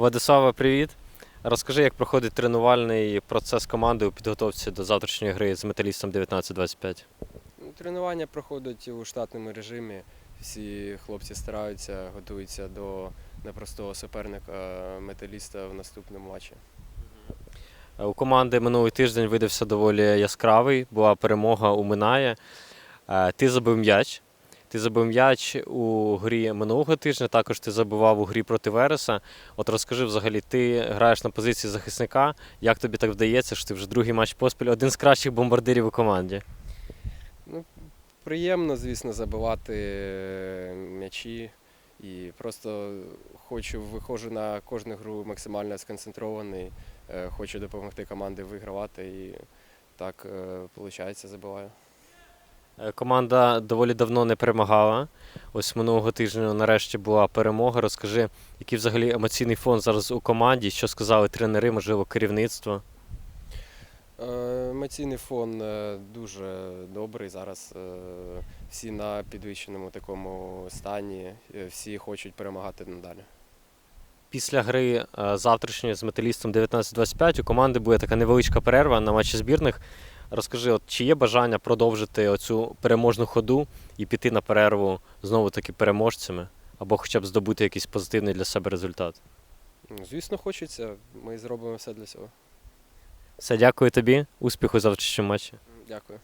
Владислава, привіт. Розкажи, як проходить тренувальний процес команди у підготовці до завтрашньої гри з металістом 1925. Ну, Тренування проходять у штатному режимі. Всі хлопці стараються, готуються до непростого суперника металіста в наступному матчі. У команди минулий тиждень видався доволі яскравий, була перемога у Минає. Е, Ти забив м'яч. Ти забив м'яч у грі минулого тижня, також ти забивав у грі проти Вереса. От розкажи взагалі, ти граєш на позиції захисника. Як тобі так вдається, що ти вже другий матч поспіль, один з кращих бомбардирів у команді? Приємно, звісно, забивати е, м'ячі. І просто хочу, виходжу на кожну гру максимально сконцентрований, е, хочу допомогти команді вигравати і так виходить, забиваю. Е, Команда доволі давно не перемагала. Ось минулого тижня нарешті була перемога. Розкажи, який взагалі емоційний фон зараз у команді, що сказали тренери, можливо, керівництво. Е, Емоційний фон е, дуже добрий. Зараз всі на підвищеному такому стані, всі хочуть перемагати надалі. Після гри завтрашньої з металістом 19-25 у команди буде така невеличка перерва на матчі збірних. Розкажи, от, чи є бажання продовжити оцю переможну ходу і піти на перерву знову таки переможцями, або хоча б здобути якийсь позитивний для себе результат? Звісно, хочеться. Ми зробимо все для цього. Все, дякую тобі, успіху завтрашньому матчі. Дякую.